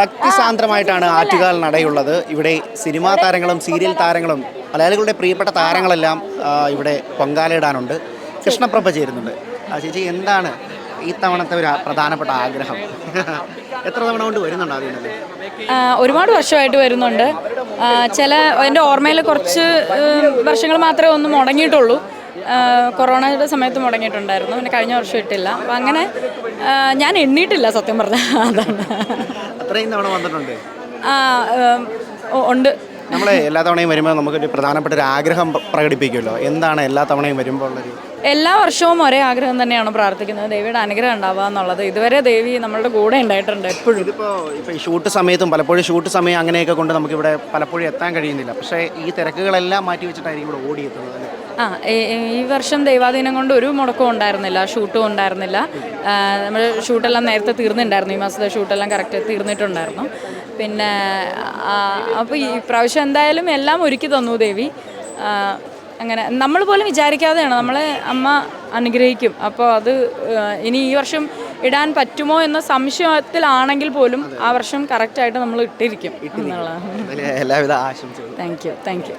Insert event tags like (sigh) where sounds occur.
ഭക്തിസാന്ദ്രമായിട്ടാണ് ആറ്റുകാൽ നടയുള്ളത്. ഇവിടെ സിനിമാ താരങ്ങളും സീരിയൽ താരങ്ങളും മലയാളികളുടെ പ്രിയപ്പെട്ട താരങ്ങളെല്ലാം ഇവിടെ പൊങ്കാലയിടാനുണ്ട് കൃഷ്ണപ്രഭ ചേരുന്നുണ്ട്. ആ ചേച്ചി എന്താണ് ഈ തവണത്തെ ഒരു പ്രധാനപ്പെട്ട ആഗ്രഹം? (laughs) എത്ര തവണ കൊണ്ട് വരുന്നുണ്ട് ആദ്യം ഒരുപാട് വർഷമായിട്ട് വരുന്നുണ്ട്. ചില എന്റെ ഓർമ്മയിൽ കുറച്ച് വർഷങ്ങൾ മാത്രമേ ഒന്ന് മുടങ്ങിയിട്ടുള്ളൂ. കൊറോണയുടെ സമയത്ത് മുടങ്ങിയിട്ടുണ്ടായിരുന്നു. പിന്നെ കഴിഞ്ഞ വർഷം ഇട്ടില്ല. അപ്പം അങ്ങനെ ഞാൻ എണ്ണിയിട്ടില്ല സത്യം പറഞ്ഞാൽ. അതാണ്. അത്രയും തവണ വന്നിട്ടുണ്ട്? ഉണ്ട്. നമ്മളെ എല്ലാ തവണയും വരുമ്പോൾ നമുക്കൊരു പ്രധാനപ്പെട്ട ഒരു ആഗ്രഹം പ്ര- പ്രകടിപ്പിക്കുമല്ലോ. എന്താണ് എല്ലാ തവണയും വരുമ്പോൾ ഉള്ളൊരു എല്ലാ വർഷവും ഒരേ ആഗ്രഹം തന്നെയാണ് പ്രാർത്ഥിക്കുന്നത്. ദേവിയുടെ അനുഗ്രഹം ഉണ്ടാവുക എന്നുള്ളത്. ഇതുവരെ ദേവി നമ്മളുടെ കൂടെ ഉണ്ടായിട്ടുണ്ട് എപ്പോഴും. ഇതിപ്പോൾ ഇപ്പോൾ ഷൂട്ട് സമയത്തും പലപ്പോഴും ഷൂട്ട് സമയം അങ്ങനെയൊക്കെ കൊണ്ട് നമുക്കിവിടെ പലപ്പോഴും എത്താൻ കഴിയുന്നില്ല. പക്ഷേ ഈ തിരക്കുകളെല്ലാം മാറ്റി വെച്ചിട്ടായിരിക്കും ഇവിടെ ഓടിയെത്തുന്നത് അല്ലേ? ആ ഈ- വർഷം ദൈവാധീനം കൊണ്ട് ഒരു മുടക്കവും ഉണ്ടായിരുന്നില്ല ഷൂട്ടും ഉണ്ടായിരുന്നില്ല. നമ്മൾ ഷൂട്ടെല്ലാം നേരത്തെ തീർന്നിട്ടുണ്ടായിരുന്നു ഈ മാസത്തെ ഷൂട്ടെല്ലാം കറക്റ്റ് തീർന്നിട്ടുണ്ടായിരുന്നു. പിന്നെ അപ്പോൾ ഈ പ്രാവശ്യം എന്തായാലും എല്ലാം ഒരുക്കി തന്നു ദേവി. അങ്ങനെ നമ്മൾ പോലും വിചാരിക്കാതെയാണ് നമ്മളെ അമ്മ അനുഗ്രഹിക്കും. അപ്പോൾ അത് ഇനി ഈ വർഷം ഇടാൻ പറ്റുമോ എന്ന സംശയത്തിലാണെങ്കിൽ പോലും ആ വർഷം കറക്റ്റായിട്ട് നമ്മൾ ഇട്ടിരിക്കും എന്നുള്ളതാണ്. അതിലെ എല്ലാവിധ ആശംസകളും. Thank you thank you